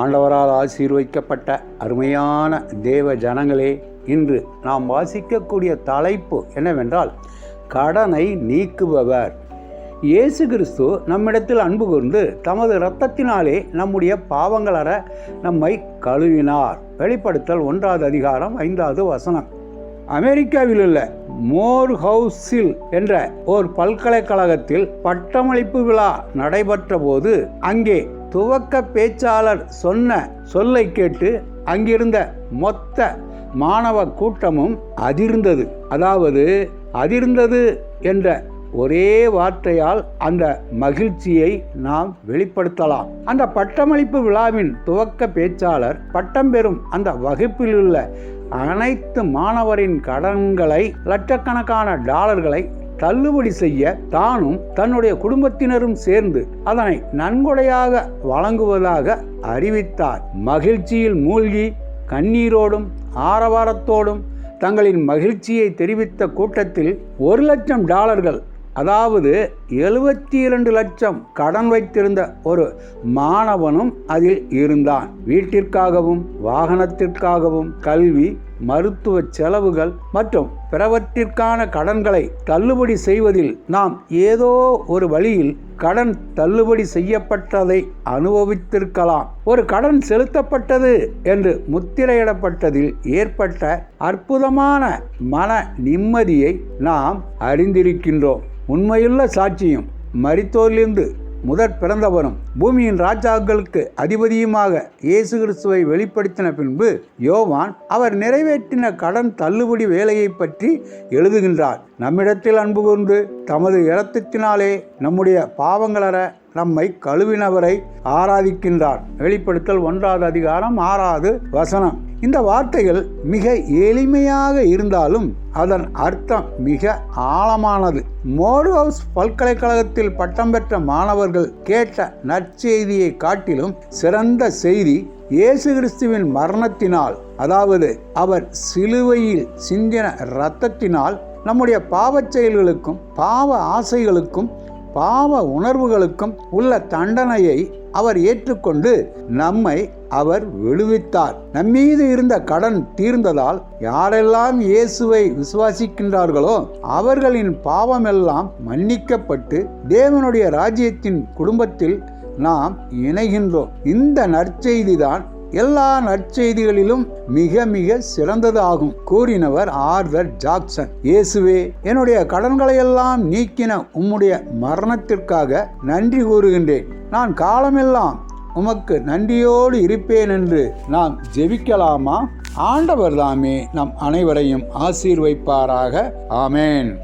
ஆண்டவரால் ஆசீர்வதிக்கப்பட்ட அருமையான தேவ ஜனங்களே இன்று நாம் வாசிக்கக்கூடிய தலைப்பு என்னவென்றால் கடனை நீக்குபவர். இயேசு கிறிஸ்து நம்மிடத்தில் அன்பு கொண்டு தமது இரத்தத்தினாலே நம்முடைய பாவங்களற நம்மை கழுவினார். வெளிப்படுத்தல் ஒன்றாவது அதிகாரம் ஐந்தாவது வசனம். அமெரிக்காவில் உள்ள மோர் ஹவுஸில் என்ற ஓர் பல்கலைக்கழகத்தில் பட்டமளிப்பு விழா நடைபெற்ற போது அங்கே துவக்க பேச்சாளர் சொன்ன சொல்லை கேட்டு அங்கிருந்த மொத்த மாணவ கூட்டமும் அதிர்ந்தது. அதாவது அதிர்ந்தது என்ற ஒரே வார்த்தையால் அந்த மகிழ்ச்சியை நாம் வெளிப்படுத்தலாம். அந்த பட்டமளிப்பு விழாவின் துவக்க பேச்சாளர் பட்டம் பெறும் அந்த வகுப்பில் உள்ள அனைத்து மாணவரின் கடன்களை லட்சக்கணக்கான டாலர்களை தள்ளுபடி செய்ய தானும் தன்னுடைய குடும்பத்தினரும் சேர்ந்து அதனை நன்கொடையாக வழங்குவதாக அறிவித்தார். மகிழ்ச்சியில் மூழ்கி கண்ணீரோடும் ஆரவாரத்தோடும் தங்களின் மகிழ்ச்சியை தெரிவித்த கூட்டத்தில் ஒரு லட்சம் டாலர்கள் அதாவது எழுபத்தி இரண்டு லட்சம் கடன் வைத்திருந்த ஒரு மாணவனும் அதில் இருந்தான். வீட்டிற்காகவும் வாகனத்திற்காகவும் கல்வி மருத்துவ செலவுகள் மற்றும் பிறவற்றிற்கான கடன்களை தள்ளுபடி செய்வதில் நாம் ஏதோ ஒரு வழியில் கடன் தள்ளுபடி செய்யப்பட்டதை அனுபவித்திருக்கலாம். ஒரு கடன் செலுத்தப்பட்டது என்று முத்திரையிடப்பட்டதில் ஏற்பட்ட அற்புதமான மன நிம்மதியை நாம் அறிந்திருக்கின்றோம். உண்மையுள்ள சாட்சியும் மரித்தோரிலிருந்து முதற் பிறந்தவரும் பூமியின் ராஜாக்களுக்கு அதிபதியுமாக இயேசு கிறிஸ்துவை வெளிப்படுத்தின பின்பு யோவான் அவர் நிறைவேற்றின கடன் தள்ளுபடி வேலையை பற்றி எழுதுகின்றார். நம்மிடத்தில் அன்பு கொண்டு தமது இரத்தத்தினாலே நம்முடைய பாவங்களற நம்மை கழுவினவரை ஆராதிக்கின்றார். வெளிப்படுத்தல் ஒன்றாவது அதிகாரம் ஆறாவது வசனம். இந்த வார்த்தைகள் மிக எளிமையாக இருந்தாலும் அதன் அர்த்தம் மிக ஆழமானது. மோர் ஹவுஸ் பல்கலைக்கழகத்தில் பட்டம் பெற்ற மாணவர்கள் கேட்ட நற்செய்தியை காட்டிலும் சிறந்த செய்தி இயேசு கிறிஸ்துவின் மரணத்தினால் அதாவது அவர் சிலுவையில் சிந்தின இரத்தத்தினால் நம்முடைய பாவச் செயல்களுக்கும் பாவ ஆசைகளுக்கும் பாவ உணர்வுகளுக்கும் உள்ள தண்டனையை அவர் ஏற்றுக்கொண்டு நம்மை அவர் விடுவித்தார். நம்மீது இருந்த கடன் தீர்ந்ததால் யாரெல்லாம் இயேசுவை விசுவாசிக்கின்றார்களோ அவர்களின் பாவமெல்லாம் மன்னிக்கப்பட்டு தேவனுடைய ராஜ்யத்தின் குடும்பத்தில் நாம் இணைகின்றோம். இந்த நற்செய்தி தான் எல்லா நற்செய்திகளிலும் மிக மிக சிறந்தது ஆகும் கூறினவர் ஆர்தர் ஜாக்சன். இயேசுவே என்னுடைய கடன்களை எல்லாம் நீக்கின உம்முடைய மரணத்திற்காக நன்றி கூறுகின்றேன். நான் காலமெல்லாம் உமக்கு நன்றியோடு இருப்பேன் என்று நாம் ஜெபிக்கலாமா? ஆண்டவர் தாமே நம் அனைவரையும் ஆசீர்வைப்பாராக. ஆமேன்.